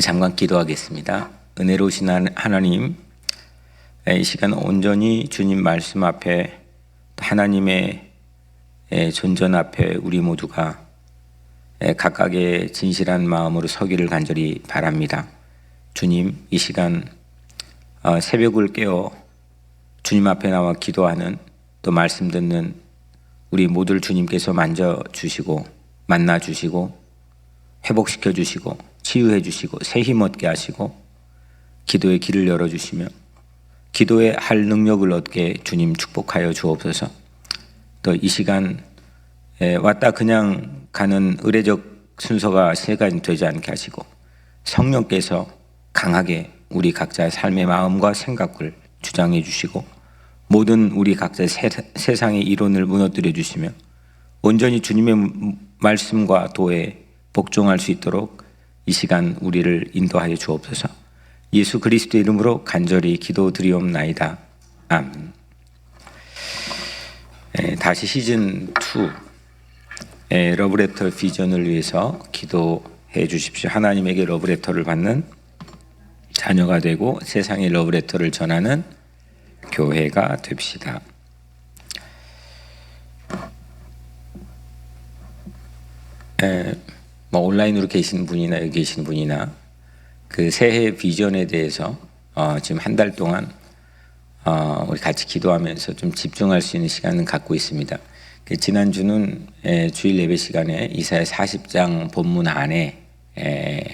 잠깐 기도하겠습니다. 은혜로우신 하- 하나님, 이 시간 온전히 주님 말씀 앞에 하나님의 존전 앞에 우리 모두가 각각의 진실한 마음으로 서기를 간절히 바랍니다. 주님, 이 시간 어, 새벽을 깨어 주님 앞에 나와 기도하는 또 말씀 듣는 우리 모두를 주님께서 만져 주시고 만나 주시고 회복시켜 주시고 치유해 주시고 새 힘 얻게 하시고 기도의 길을 열어 주시며 기도에 할 능력을 얻게 주님 축복하여 주옵소서. 또 이 시간 에, 왔다 그냥 가는 의례적 순서가 시간이 되지 않게 하시고 성령께서 강하게 우리 각자의 삶의 마음과 생각을 주장해 주시고 모든 우리 각자의 세, 세상의 이론을 무너뜨려 주시며 온전히 주님의 말씀과 도에 복종할 수 있도록 이 시간 우리를 인도하여 주옵소서. 예수 그리스도 이름으로 간절히 기도드리옵나이다. 아멘. 에, 다시 시즌 2 에, 러브레터 비전을 위해서 기도해 주십시오. 하나님에게 러브레터를 받는 자녀가 되고 세상에 러브레터를 전하는 교회가 됩시다. 에, 뭐 온라인으로 계신 분이나 여기 계신 분이나 그 새해 비전에 대해서 어, 지금 한 달 동안 어, 우리 같이 기도하면서 좀 집중할 수 있는 시간을 갖고 있습니다. 그 지난주는 에, 주일 예배 시간에 이사야 40장 본문 안에 에,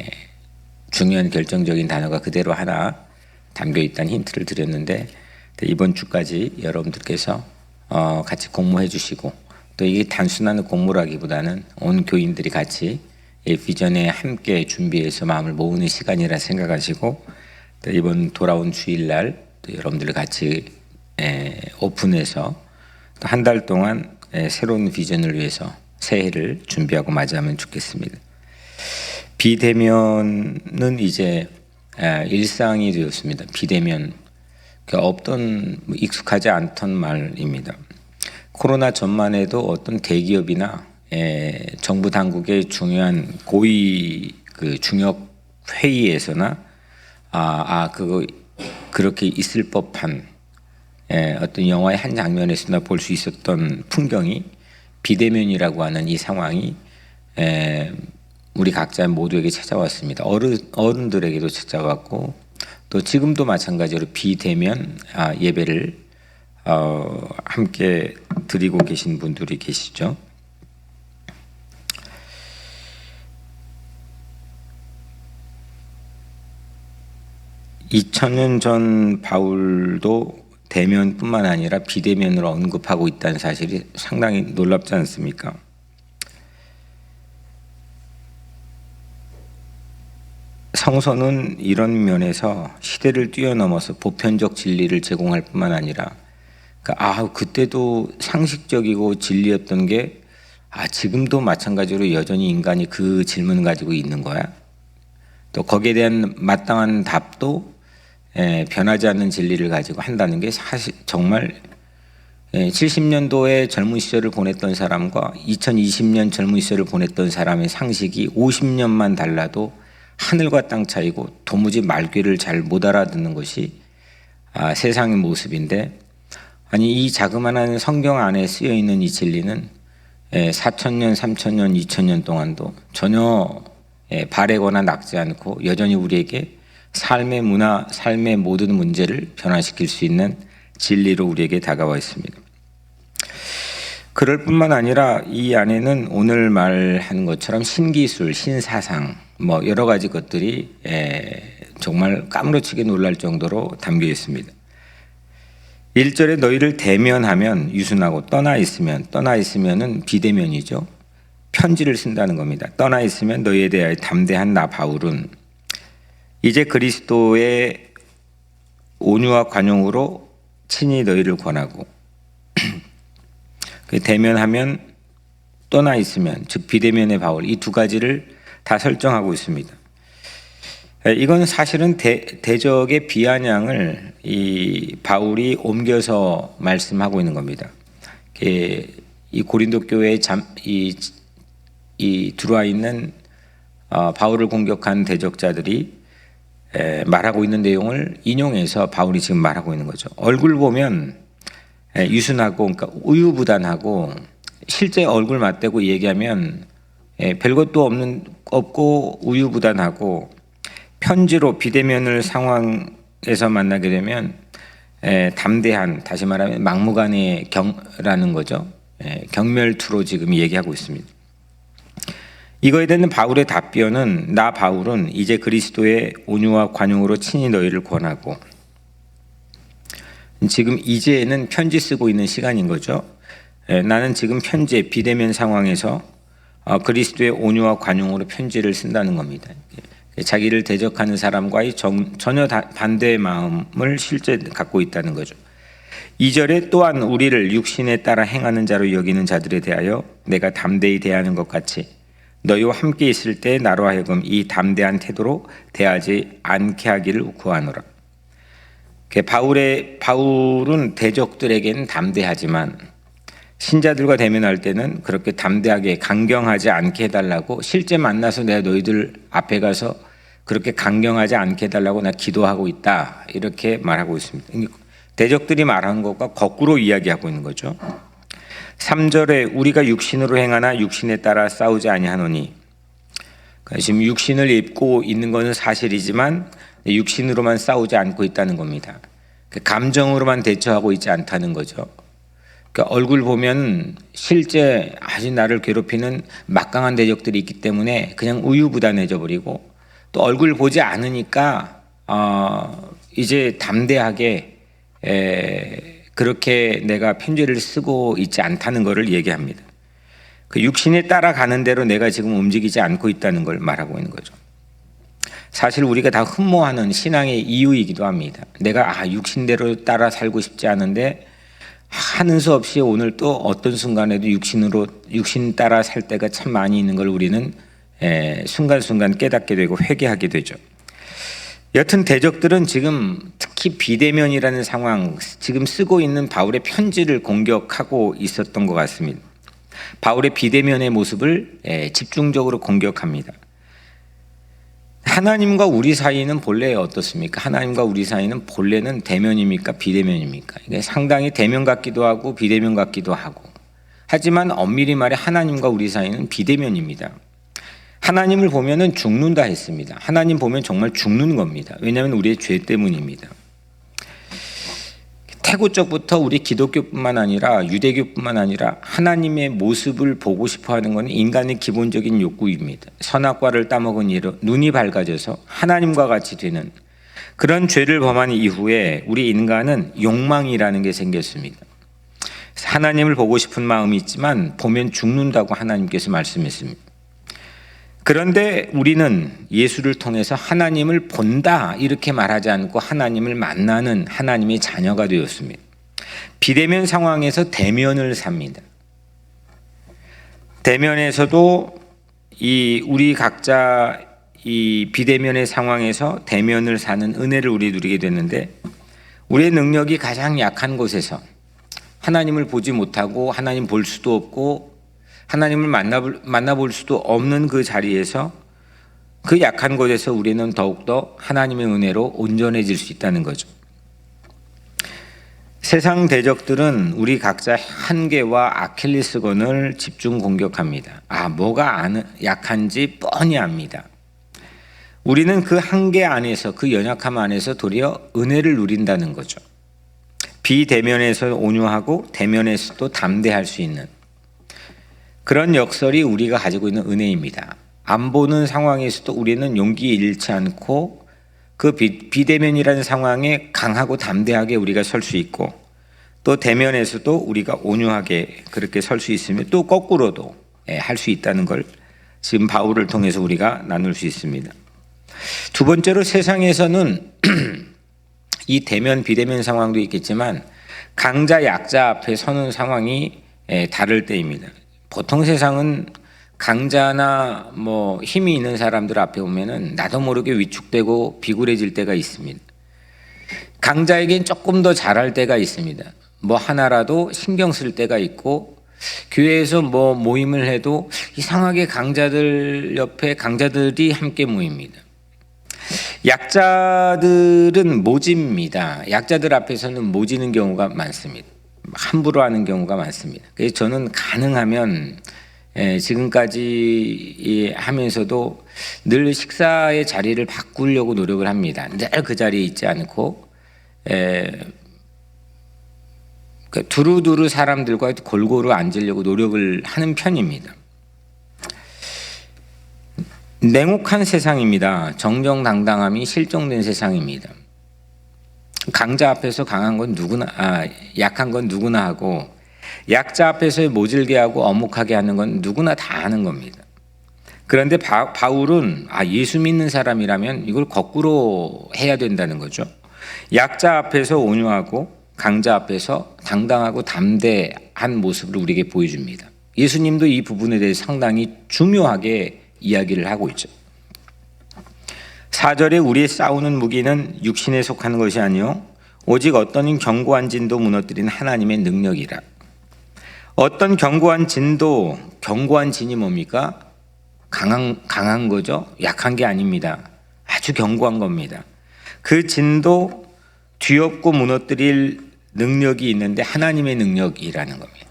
중요한 결정적인 단어가 그대로 하나 담겨 있다는 힌트를 드렸는데 이번 주까지 여러분들께서 어, 같이 공모해 주시고 또 이게 단순한 공모라기보다는 온 교인들이 같이 이 비전에 함께 준비해서 마음을 모으는 시간이라 생각하시고 또 이번 돌아온 주일날 또 여러분들 같이 에, 오픈해서 또 한 달 동안 에, 새로운 비전을 위해서 새해를 준비하고 맞이하면 좋겠습니다. 비대면은 이제 에, 일상이 되었습니다. 비대면 그 없던 뭐 익숙하지 않던 말입니다. 코로나 전만 해도 어떤 대기업이나 에, 정부 당국의 중요한 고위 그 중역 회의에서나 아, 아 그거 그렇게 있을 법한 에, 어떤 영화의 한 장면에서나 볼 수 있었던 풍경이 비대면이라고 하는 이 상황이 에, 우리 각자 모두에게 찾아왔습니다. 어른 어른들에게도 찾아왔고 또 지금도 마찬가지로 비대면 아, 예배를 어, 함께 드리고 계신 분들이 계시죠. 2000년 전 바울도 대면뿐만 아니라 비대면으로 언급하고 있다는 사실이 상당히 놀랍지 않습니까? 성서는 이런 면에서 시대를 뛰어넘어서 보편적 진리를 제공할 뿐만 아니라 그러니까 아 그때도 상식적이고 진리였던 게 아, 지금도 마찬가지로 여전히 인간이 그 질문을 가지고 있는 거야. 또 거기에 대한 마땅한 답도 에, 변하지 않는 진리를 가지고 한다는 게 사실 정말 에, 70년도에 젊은 시절을 보냈던 사람과 2020년 젊은 시절을 보냈던 사람의 상식이 50년만 달라도 하늘과 땅 차이고 도무지 말귀를 잘 못 알아듣는 것이 아, 세상의 모습인데 아니 이 자그마한 성경 안에 쓰여 있는 이 진리는 4천년, 3천년, 2천년 동안도 전혀 바래거나 낙지 않고 여전히 우리에게 삶의 문화, 삶의 모든 문제를 변화시킬 수 있는 진리로 우리에게 다가와 있습니다. 그럴 뿐만 아니라 이 안에는 오늘 말하는 것처럼 신기술, 신사상, 뭐 여러 가지 것들이 정말 까무러치게 놀랄 정도로 담겨 있습니다. 1절에 너희를 대면하면 유순하고 떠나 있으면 떠나 있으면은 비대면이죠. 편지를 쓴다는 겁니다. 떠나 있으면 너희에 대하여 담대한 나 바울은 이제 그리스도의 온유와 관용으로 친히 너희를 권하고 그 대면하면 떠나 있으면 즉 비대면의 바울 이 두 가지를 다 설정하고 있습니다. 이건 사실은 대, 대적의 비아냥을 이 바울이 옮겨서 말씀하고 있는 겁니다. 이 고린도 교회에 잠, 이, 이 들어와 있는 어, 바울을 공격한 대적자들이 에, 말하고 있는 내용을 인용해서 바울이 지금 말하고 있는 거죠. 얼굴 보면 에, 유순하고 그러니까 우유부단하고 실제 얼굴 맞대고 얘기하면 에, 별것도 없는 없고 우유부단하고 편지로 비대면을 상황에서 만나게 되면 에, 담대한 다시 말하면 막무가내 경라는 거죠. 에, 경멸투로 지금 얘기하고 있습니다. 이거에 대한 바울의 답변은 나 바울은 이제 그리스도의 온유와 관용으로 친히 너희를 권하고 지금 이제는 편지 쓰고 있는 시간인 거죠. 에, 나는 지금 편지에 비대면 상황에서 어, 그리스도의 온유와 관용으로 편지를 쓴다는 겁니다. 자기를 대적하는 사람과의 정, 전혀 다, 반대의 마음을 실제 갖고 있다는 거죠. 2절에 또한 우리를 육신에 따라 행하는 자로 여기는 자들에 대하여 내가 담대히 대하는 것 같이 너희와 함께 있을 때 나로 하여금 이 담대한 태도로 대하지 않게 하기를 구하노라. 그 바울의 바울은 대적들에게는 담대하지만 신자들과 대면할 때는 그렇게 담대하게 강경하지 않게 해달라고 실제 만나서 내가 너희들 앞에 가서 그렇게 강경하지 않게 해달라고 나 기도하고 있다 이렇게 말하고 있습니다. 대적들이 말한 것과 거꾸로 이야기하고 있는 거죠. 3절에 우리가 육신으로 행하나 육신에 따라 싸우지 아니하노니 그러니까 지금 육신을 입고 있는 것은 사실이지만 육신으로만 싸우지 않고 있다는 겁니다. 그 감정으로만 대처하고 있지 않다는 거죠. 그러니까 얼굴 보면 실제 아주 나를 괴롭히는 막강한 대적들이 있기 때문에 그냥 우유부단해져 버리고 또 얼굴 보지 않으니까 어 이제 담대하게 에 그렇게 내가 편지를 쓰고 있지 않다는 것을 얘기합니다. 그 육신에 따라가는 대로 내가 지금 움직이지 않고 있다는 걸 말하고 있는 거죠. 사실 우리가 다 흠모하는 신앙의 이유이기도 합니다. 내가 아 육신대로 따라 살고 싶지 않은데 하는 수 없이 오늘 또 어떤 순간에도 육신으로 육신 따라 살 때가 참 많이 있는 걸 우리는 에, 순간순간 깨닫게 되고 회개하게 되죠. 여튼 대적들은 지금 특히 비대면이라는 상황 지금 쓰고 있는 바울의 편지를 공격하고 있었던 것 같습니다. 바울의 비대면의 모습을 에, 집중적으로 공격합니다. 하나님과 우리 사이는 본래 어떻습니까? 하나님과 우리 사이는 본래는 대면입니까? 비대면입니까? 이게 상당히 대면 같기도 하고 비대면 같기도 하고. 하지만 엄밀히 말해 하나님과 우리 사이는 비대면입니다. 하나님을 보면은 죽는다 했습니다. 하나님 보면 정말 죽는 겁니다. 왜냐하면 우리의 죄 때문입니다. 태고적부터 우리 기독교뿐만 아니라 유대교뿐만 아니라 하나님의 모습을 보고 싶어 하는 것은 인간의 기본적인 욕구입니다. 선악과를 따먹은 이로 눈이 밝아져서 하나님과 같이 되는 그런 죄를 범한 이후에 우리 인간은 욕망이라는 게 생겼습니다. 하나님을 보고 싶은 마음이 있지만 보면 죽는다고 하나님께서 말씀했습니다. 그런데 우리는 예수를 통해서 하나님을 본다 이렇게 말하지 않고 하나님을 만나는 하나님의 자녀가 되었습니다. 비대면 상황에서 대면을 삽니다. 대면에서도 이 우리 각자 이 비대면의 상황에서 대면을 사는 은혜를 우리 누리게 됐는데 우리의 능력이 가장 약한 곳에서 하나님을 보지 못하고 하나님 볼 수도 없고 하나님을 만나볼, 만나볼 수도 없는 그 자리에서 그 약한 곳에서 우리는 더욱더 하나님의 은혜로 온전해질 수 있다는 거죠. 세상 대적들은 우리 각자 한계와 아킬리스건을 집중 공격합니다. 아, 뭐가 약한지 뻔히 압니다. 우리는 그 한계 안에서, 그 연약함 안에서 도리어 은혜를 누린다는 거죠. 비대면에서 온유하고 대면에서도 담대할 수 있는 그런 역설이 우리가 가지고 있는 은혜입니다. 안 보는 상황에서도 우리는 용기 잃지 않고 그 비 대면이라는 상황에 강하고 담대하게 우리가 설 수 있고 또 대면에서도 우리가 온유하게 그렇게 설 수 있으며 또 거꾸로도 예, 할수 있다는 걸 지금 바울을 통해서 우리가 나눌 수 있습니다. 두 번째로 세상에서는 이 대면 비대면 상황도 있겠지만 강자 약자 앞에 서는 상황이 예, 다를 때입니다. 보통 세상은 강자나 뭐 힘이 있는 사람들 앞에 오면은 나도 모르게 위축되고 비굴해질 때가 있습니다. 강자에겐 조금 더 잘할 때가 있습니다. 뭐 하나라도 신경 쓸 때가 있고 교회에서 뭐 모임을 해도 이상하게 강자들 옆에 강자들이 함께 모입니다. 약자들은 모집니다. 약자들 앞에서는 모지는 경우가 많습니다. 함부로 하는 경우가 많습니다. 그래서 저는 가능하면 예, 지금까지 이 하면서도 늘 식사의 자리를 바꾸려고 노력을 합니다. 늘 그 자리에 있지 않고 에, 그 두루두루 사람들과 골고루 앉으려고 노력을 하는 편입니다. 냉혹한 세상입니다. 정정당당함이 실종된 세상입니다. 강자 앞에서 강한 건 누구나, 아, 약한 건 누구나 하고, 약자 앞에서 모질게 하고 어묵하게 하는 건 누구나 다 하는 겁니다. 그런데 바, 바울은 아, 예수 믿는 사람이라면 이걸 거꾸로 해야 된다는 거죠. 약자 앞에서 온유하고 강자 앞에서 당당하고 담대한 모습을 우리에게 보여줍니다. 예수님도 이 부분에 대해 상당히 중요하게 이야기를 하고 있죠. 4절에 우리의 싸우는 무기는 육신에 속하는 것이 아니요 오직 어떤 견고한 진도 무너뜨린 하나님의 능력이라. 어떤 견고한 진도 견고한 진이 뭡니까? 강한 강한 거죠. 약한 게 아닙니다. 아주 견고한 겁니다. 그 진도 뒤엎고 무너뜨릴 능력이 있는데 하나님의 능력이라는 겁니다.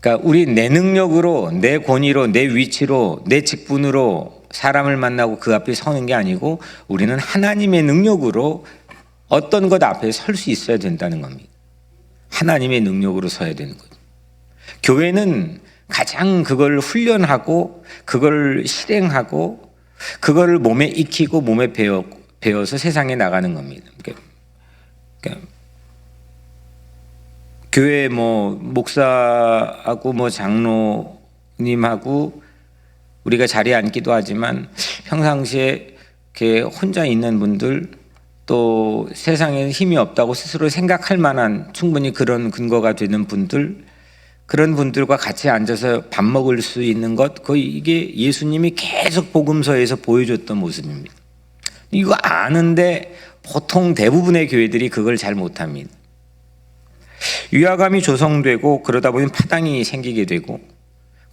그러니까 우리 내 능력으로 내 권위로 내 위치로 내 직분으로 사람을 만나고 그 앞에 서는 게 아니고 우리는 하나님의 능력으로 어떤 것 앞에 설 수 있어야 된다는 겁니다. 하나님의 능력으로 서야 되는 거죠. 교회는 가장 그걸 훈련하고 그걸 실행하고 그걸 몸에 익히고 몸에 배워, 배워서 세상에 나가는 겁니다. 그러니까, 그러니까 교회 뭐 목사하고 뭐 장로님하고 우리가 자리에 앉기도 하지만 평상시에 이렇게 혼자 있는 분들 또 세상에 힘이 없다고 스스로 생각할 만한 충분히 그런 근거가 되는 분들 그런 분들과 같이 앉아서 밥 먹을 수 있는 것 거의 이게 예수님이 계속 복음서에서 보여줬던 모습입니다. 이거 아는데 보통 대부분의 교회들이 그걸 잘 못합니다. 위화감이 조성되고 그러다 보면 파당이 생기게 되고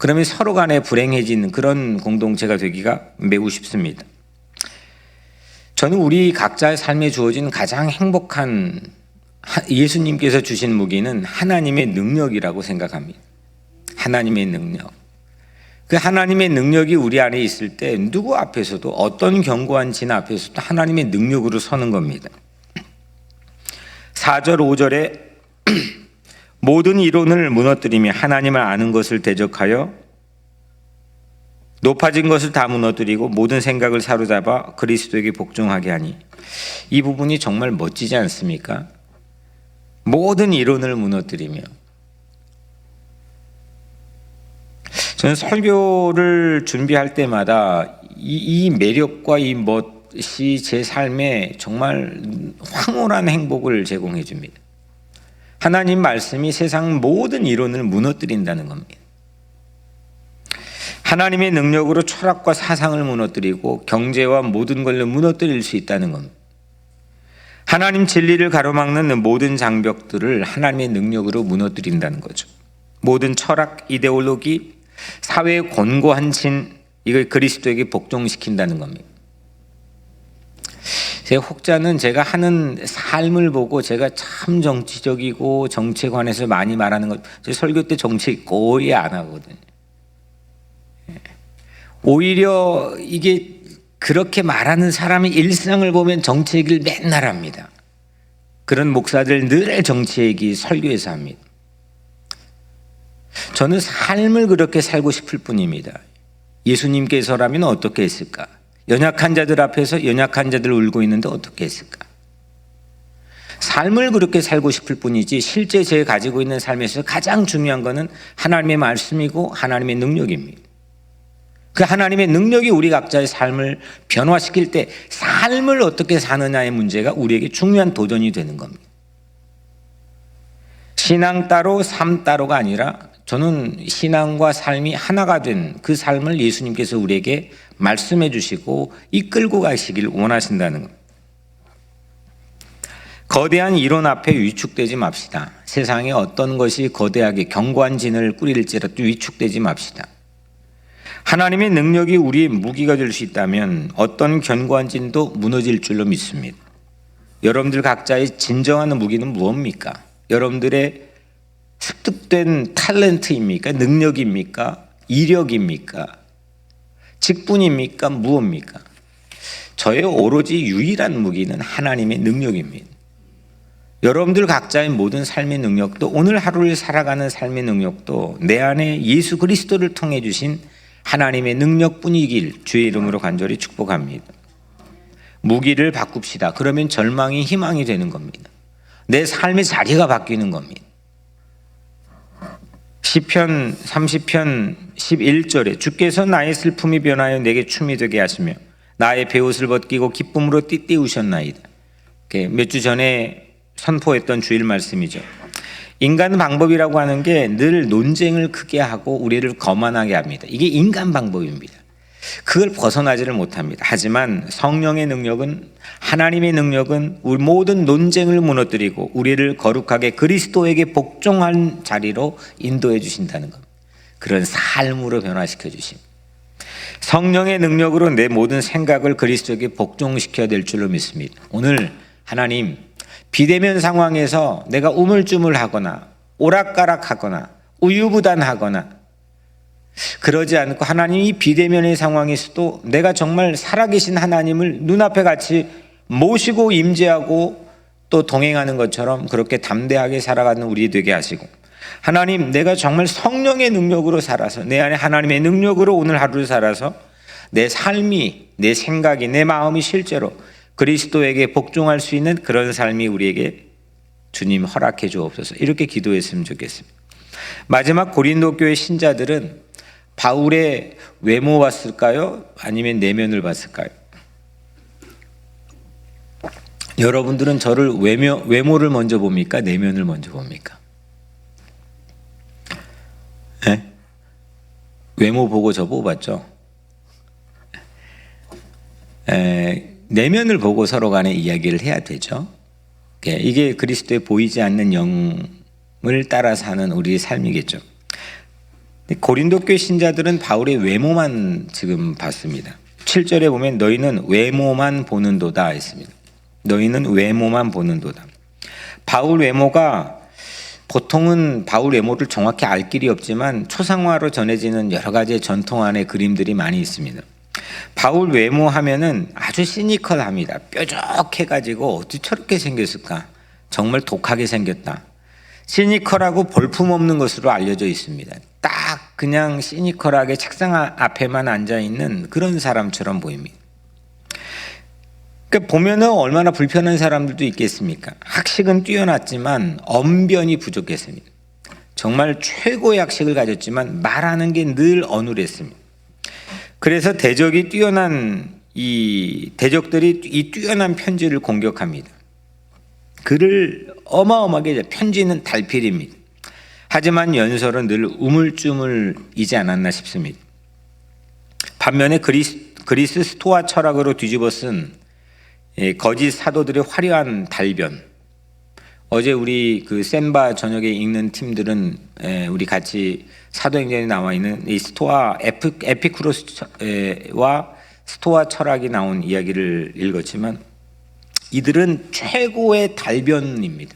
그러면 서로 간에 불행해지는 그런 공동체가 되기가 매우 쉽습니다. 저는 우리 각자의 삶에 주어진 가장 행복한 예수님께서 주신 무기는 하나님의 능력이라고 생각합니다. 하나님의 능력. 그 하나님의 능력이 우리 안에 있을 때 누구 앞에서도 어떤 견고한 진 앞에서도 하나님의 능력으로 서는 겁니다. 4절 5절에 모든 이론을 무너뜨리며 하나님을 아는 것을 대적하여 높아진 것을 다 무너뜨리고 모든 생각을 사로잡아 그리스도에게 복종하게 하니 이 부분이 정말 멋지지 않습니까? 모든 이론을 무너뜨리며 저는 설교를 준비할 때마다 이, 이 매력과 이 멋이 제 삶에 정말 황홀한 행복을 제공해 줍니다. 하나님 말씀이 세상 모든 이론을 무너뜨린다는 겁니다. 하나님의 능력으로 철학과 사상을 무너뜨리고 경제와 모든 걸 무너뜨릴 수 있다는 겁니다. 하나님 진리를 가로막는 모든 장벽들을 하나님의 능력으로 무너뜨린다는 거죠. 모든 철학, 이데올로기, 사회의 권고한 진 이걸 그리스도에게 복종시킨다는 겁니다. 제 혹자는 제가 하는 삶을 보고 제가 참 정치적이고 정치에 관해서 많이 말하는 것, 제 설교 때 정치 거의 안 하거든요. 예. 오히려 이게 그렇게 말하는 사람의 일상을 보면 정치 얘기를 맨날 합니다. 그런 목사들 늘 정치 얘기 설교에서 합니다. 저는 삶을 그렇게 살고 싶을 뿐입니다. 예수님께서라면 어떻게 했을까? 연약한 자들 앞에서 연약한 자들 울고 있는데 어떻게 했을까? 삶을 그렇게 살고 싶을 뿐이지 실제 제가 가지고 있는 삶에서 가장 중요한 것은 하나님의 말씀이고 하나님의 능력입니다. 그 하나님의 능력이 우리 각자의 삶을 변화시킬 때 삶을 어떻게 사느냐의 문제가 우리에게 중요한 도전이 되는 겁니다. 신앙 따로 삶 따로가 아니라 저는 신앙과 삶이 하나가 된 그 삶을 예수님께서 우리에게 말씀해 주시고 이끌고 가시길 원하신다는 것. 거대한 이론 앞에 위축되지 맙시다. 세상에 어떤 것이 거대하게 견고한 진을 꾸릴지라도 위축되지 맙시다. 하나님의 능력이 우리의 무기가 될 수 있다면 어떤 견고한 진도 무너질 줄로 믿습니다. 여러분들 각자의 진정한 무기는 무엇입니까? 여러분들의 습득된 탤런트입니까? 능력입니까? 이력입니까? 직분입니까? 무엇입니까? 저의 오로지 유일한 무기는 하나님의 능력입니다. 여러분들 각자의 모든 삶의 능력도 오늘 하루를 살아가는 삶의 능력도 내 안에 예수 그리스도를 통해 주신 하나님의 능력뿐이길 주의 이름으로 간절히 축복합니다. 무기를 바꿉시다. 그러면 절망이 희망이 되는 겁니다. 내 삶의 자리가 바뀌는 겁니다. 시편 30편 11절에 주께서 나의 슬픔이 변하여 내게 춤이 되게 하시며 나의 베옷을 벗기고 기쁨으로 띠띠우셨나이다. 몇 주 전에 선포했던 주일 말씀이죠. 인간 방법이라고 하는 게 늘 논쟁을 크게 하고 우리를 거만하게 합니다. 이게 인간 방법입니다. 그걸 벗어나지를 못합니다. 하지만 성령의 능력은 하나님의 능력은 우리 모든 논쟁을 무너뜨리고 우리를 거룩하게 그리스도에게 복종한 자리로 인도해 주신다는 것. 그런 삶으로 변화시켜 주십니다. 성령의 능력으로 내 모든 생각을 그리스도에게 복종시켜야 될 줄로 믿습니다. 오늘 하나님 비대면 상황에서 내가 우물쭈물하거나 오락가락하거나 우유부단하거나 그러지 않고 하나님 이 비대면의 상황에서도 내가 정말 살아계신 하나님을 눈앞에 같이 모시고 임재하고 또 동행하는 것처럼 그렇게 담대하게 살아가는 우리 되게 하시고 하나님 내가 정말 성령의 능력으로 살아서 내 안에 하나님의 능력으로 오늘 하루를 살아서 내 삶이 내 생각이 내 마음이 실제로 그리스도에게 복종할 수 있는 그런 삶이 우리에게 주님 허락해 주옵소서 이렇게 기도했으면 좋겠습니다. 마지막 고린도 교회 신자들은 바울의 외모 봤을까요? 아니면 내면을 봤을까요? 여러분들은 저를 외모, 외모를 먼저 봅니까? 내면을 먼저 봅니까? 네? 외모 보고 저 뽑았죠? 에, 내면을 보고 서로 간에 이야기를 해야 되죠. 예, 이게 그리스도의 보이지 않는 영을 따라 사는 우리의 삶이겠죠. 고린도 교 신자들은 바울의 외모만 지금 봤습니다. 7절에 보면 너희는 외모만 보는도다 했습니다. 너희는 외모만 보는도다. 바울 외모가 보통은 바울 외모를 정확히 알 길이 없지만 초상화로 전해지는 여러 가지 전통 안의 그림들이 많이 있습니다. 바울 외모 하면은 아주 시니컬합니다. 뾰족해가지고 어떻게 저렇게 생겼을까? 정말 독하게 생겼다. 시니컬하고 볼품없는 것으로 알려져 있습니다. 딱 그냥 시니컬하게 책상 앞에만 앉아 있는 그런 사람처럼 보입니다. 그러니까 보면은 얼마나 불편한 사람들도 있겠습니까? 학식은 뛰어났지만 언변이 부족했습니다. 정말 최고의 학식을 가졌지만 말하는 게 늘 어눌했습니다. 그래서 대적이 뛰어난 이 대적들이 이 뛰어난 편지를 공격합니다. 그를 어마어마하게 편지는 달필입니다. 하지만 연설은 늘 우물쭈물이지 않았나 싶습니다. 반면에 그리스, 그리스 스토아 철학으로 뒤집어 쓴 예, 거짓 사도들의 화려한 달변. 어제 우리 그 센바 저녁에 읽는 팀들은 예, 우리 같이 사도행전에 나와 있는 이 스토아 에피, 쿠로스와 스토아 철학이 나온 이야기를 읽었지만 이들은 최고의 달변입니다.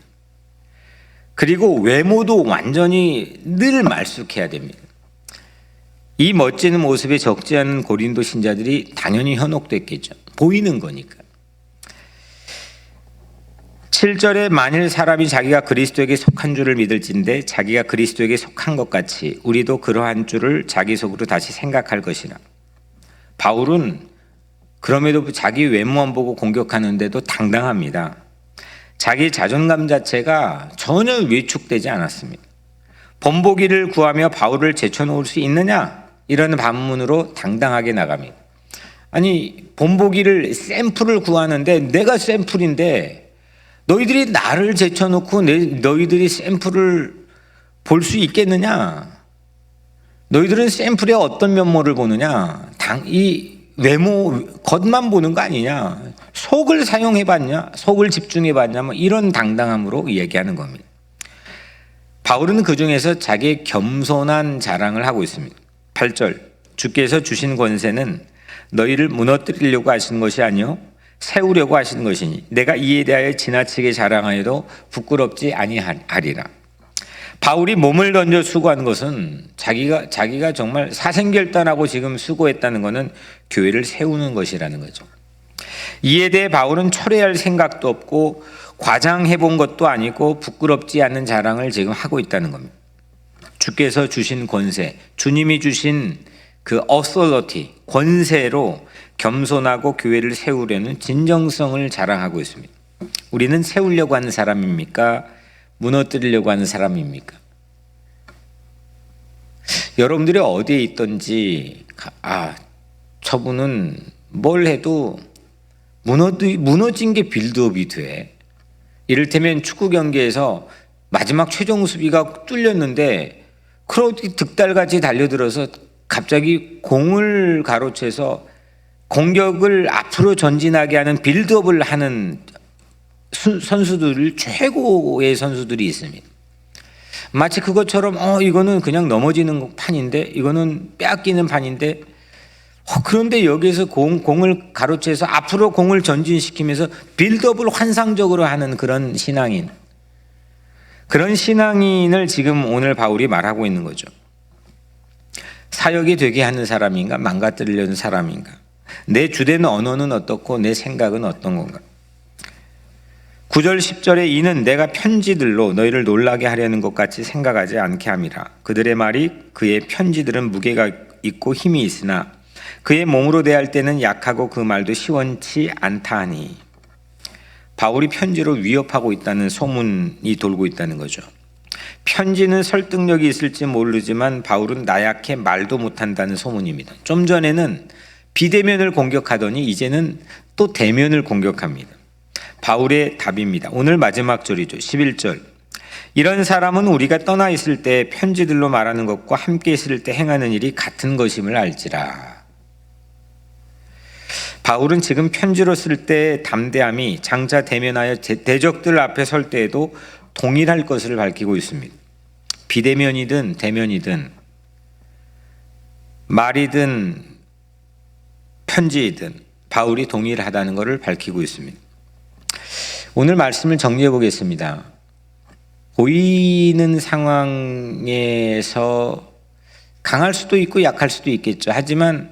그리고 외모도 완전히 늘 말쑥해야 됩니다. 이 멋진 모습에 적지 않은 고린도 신자들이 당연히 현혹됐겠죠. 보이는 거니까. 7절에 만일 사람이 자기가 그리스도에게 속한 줄을 믿을진데 자기가 그리스도에게 속한 것 같이 우리도 그러한 줄을 자기 속으로 다시 생각할 것이라. 바울은 그럼에도 자기 외모만 보고 공격하는데도 당당합니다. 자기 자존감 자체가 전혀 위축되지 않았습니다. 본보기를 구하며 바울을 제쳐놓을 수 있느냐? 이런 반문으로 당당하게 나갑니다. 아니, 본보기를 샘플을 구하는데 내가 샘플인데 너희들이 나를 제쳐놓고 너희들이 샘플을 볼 수 있겠느냐? 너희들은 샘플의 어떤 면모를 보느냐? 당, 이 외모 겉만 보는 거 아니냐? 속을 사용해 봤냐? 속을 집중해 봤냐? 뭐 이런 당당함으로 얘기하는 겁니다. 바울은 그 중에서 자기의 겸손한 자랑을 하고 있습니다. 8절. 주께서 주신 권세는 너희를 무너뜨리려고 하신 것이 아니요 세우려고 하신 것이니 내가 이에 대하여 지나치게 자랑하여도 부끄럽지 아니하리라. 바울이 몸을 던져 수고한 것은 자기가 자기가 정말 사생결단하고 지금 수고했다는 것은 교회를 세우는 것이라는 거죠. 이에 대해 바울은 철회할 생각도 없고 과장해 본 것도 아니고 부끄럽지 않은 자랑을 지금 하고 있다는 겁니다. 주께서 주신 권세, 주님이 주신 그 authority, 권세로 겸손하고 교회를 세우려는 진정성을 자랑하고 있습니다. 우리는 세우려고 하는 사람입니까? 무너뜨리려고 하는 사람입니까? 여러분들이 어디에 있든지 아 저분은 뭘 해도 무너지, 무너진 게 빌드업이 돼. 이를테면 축구 경기에서 마지막 최종 수비가 뚫렸는데 크로디 득달같이 달려들어서 갑자기 공을 가로채서 공격을 앞으로 전진하게 하는 빌드업을 하는 선수들 최고의 선수들이 있습니다. 마치 그것처럼 어 이거는 그냥 넘어지는 판인데 이거는 빼앗기는 판인데 어, 그런데 여기서 공, 공을 가로채서 앞으로 공을 전진시키면서 빌드업을 환상적으로 하는 그런 신앙인 그런 신앙인을 지금 오늘 바울이 말하고 있는 거죠. 사역이 되게 하는 사람인가 망가뜨리려는 사람인가 내 주된 언어는 어떻고 내 생각은 어떤 건가 9절 10절에 이는 내가 편지들로 너희를 놀라게 하려는 것 같이 생각하지 않게 함이라 그들의 말이 그의 편지들은 무게가 있고 힘이 있으나 그의 몸으로 대할 때는 약하고 그 말도 시원치 않다 하니 바울이 편지로 위협하고 있다는 소문이 돌고 있다는 거죠. 편지는 설득력이 있을지 모르지만 바울은 나약해 말도 못한다는 소문입니다. 좀 전에는 비대면을 공격하더니 이제는 또 대면을 공격합니다. 바울의 답입니다. 오늘 마지막 절이죠. 11절. 이런 사람은 우리가 떠나 있을 때 편지들로 말하는 것과 함께 있을 때 행하는 일이 같은 것임을 알지라. 바울은 지금 편지로 쓸 때 담대함이 장차 대면하여 대적들 앞에 설 때에도 동일할 것을 밝히고 있습니다. 비대면이든 대면이든 말이든 편지이든 바울이 동일하다는 것을 밝히고 있습니다. 오늘 말씀을 정리해 보겠습니다. 보이는 상황에서 강할 수도 있고 약할 수도 있겠죠. 하지만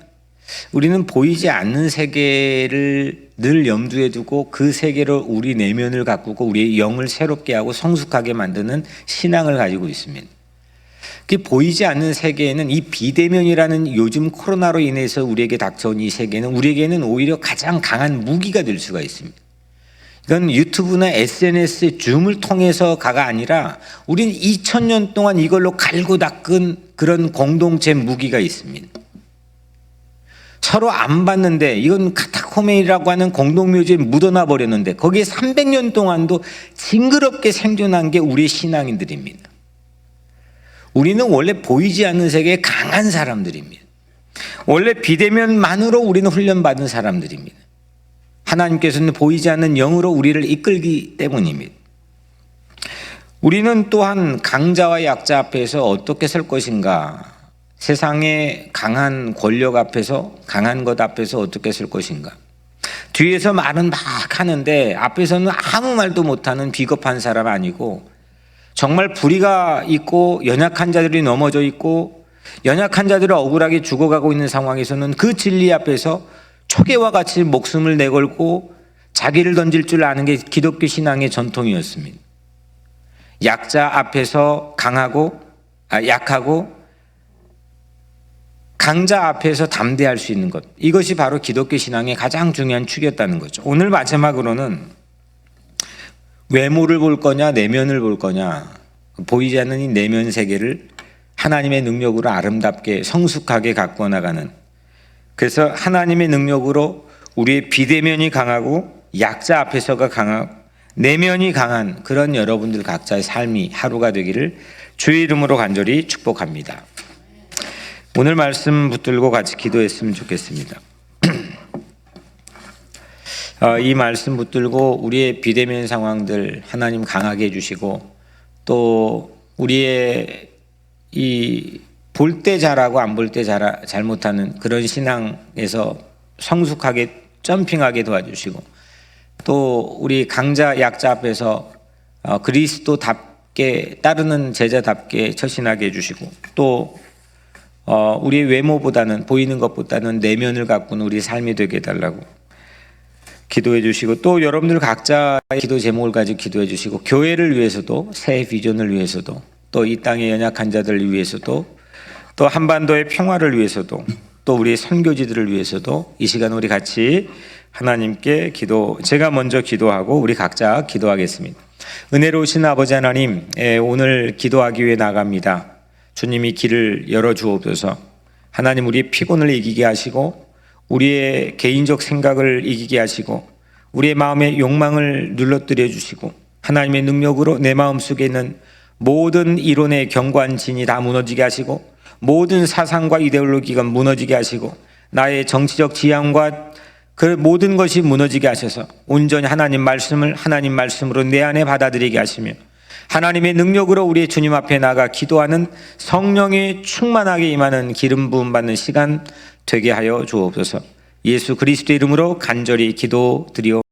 우리는 보이지 않는 세계를 늘 염두에 두고 그 세계로 우리 내면을 가꾸고 우리의 영을 새롭게 하고 성숙하게 만드는 신앙을 가지고 있습니다. 그 보이지 않는 세계에는 이 비대면이라는 요즘 코로나로 인해서 우리에게 닥쳐온 이 세계는 우리에게는 오히려 가장 강한 무기가 될 수가 있습니다. 이건 유튜브나 SNS의 줌을 통해서가가 아니라 우리는 2000년 동안 이걸로 갈고 닦은 그런 공동체 무기가 있습니다. 서로 안 봤는데 이건 카타코멘이라고 하는 공동묘지에 묻어나 버렸는데 거기에 300년 동안도 징그럽게 생존한 게 우리 신앙인들입니다. 우리는 원래 보이지 않는 세계에 강한 사람들입니다. 원래 비대면만으로 우리는 훈련받은 사람들입니다. 하나님께서는 보이지 않는 영으로 우리를 이끌기 때문입니다. 우리는 또한 강자와 약자 앞에서 어떻게 설 것인가? 세상의 강한 권력 앞에서 강한 것 앞에서 어떻게 설 것인가? 뒤에서 말은 막 하는데 앞에서는 아무 말도 못하는 비겁한 사람 아니고 정말 불의가 있고 연약한 자들이 넘어져 있고 연약한 자들이 억울하게 죽어가고 있는 상황에서는 그 진리 앞에서 초계와 같이 목숨을 내걸고 자기를 던질 줄 아는 게 기독교 신앙의 전통이었습니다. 약자 앞에서 강하고 아, 약하고 강자 앞에서 담대할 수 있는 것. 이것이 바로 기독교 신앙의 가장 중요한 축이었다는 거죠. 오늘 마지막으로는 외모를 볼 거냐, 내면을 볼 거냐, 보이지 않는 이 내면 세계를 하나님의 능력으로 아름답게 성숙하게 갖고 나가는 그래서 하나님의 능력으로 우리의 비대면이 강하고 약자 앞에서가 강하고 내면이 강한 그런 여러분들 각자의 삶이 하루가 되기를 주의 이름으로 간절히 축복합니다. 오늘 말씀 붙들고 같이 기도했으면 좋겠습니다. 어, 이 말씀 붙들고 우리의 비대면 상황들 하나님 강하게 해주시고 또 우리의 이 볼 때 잘하고 안 볼 때 잘못하는 그런 신앙에서 성숙하게 점핑하게 도와주시고 또 우리 강자 약자 앞에서 어, 그리스도답게 따르는 제자답게 처신하게 해주시고 또 어, 우리 외모보다는 보이는 것보다는 내면을 가꾸는 우리 삶이 되게 해달라고 기도해 주시고 또 여러분들 각자의 기도 제목을 가지고 기도해 주시고 교회를 위해서도 새 비전을 위해서도 또 이 땅의 연약한 자들을 위해서도 또 한반도의 평화를 위해서도 또 우리 선교지들을 위해서도 이 시간 우리 같이 하나님께 기도 제가 먼저 기도하고 우리 각자 기도하겠습니다. 은혜로우신 아버지 하나님 예, 오늘 기도하기 위해 나갑니다. 주님이 길을 열어 주옵소서. 하나님 우리의 피곤을 이기게 하시고 우리의 개인적 생각을 이기게 하시고 우리의 마음의 욕망을 눌러뜨려 주시고 하나님의 능력으로 내 마음 속에 있는 모든 이론의 경관진이 다 무너지게 하시고 모든 사상과 이데올로기가 무너지게 하시고 나의 정치적 지향과 그 모든 것이 무너지게 하셔서 온전히 하나님 말씀을 하나님 말씀으로 내 안에 받아들이게 하시며 하나님의 능력으로 우리의 주님 앞에 나가 기도하는 성령의 충만하게 임하는 기름 부음 받는 시간 되게 하여 주옵소서. 예수 그리스도 이름으로 간절히 기도드리오.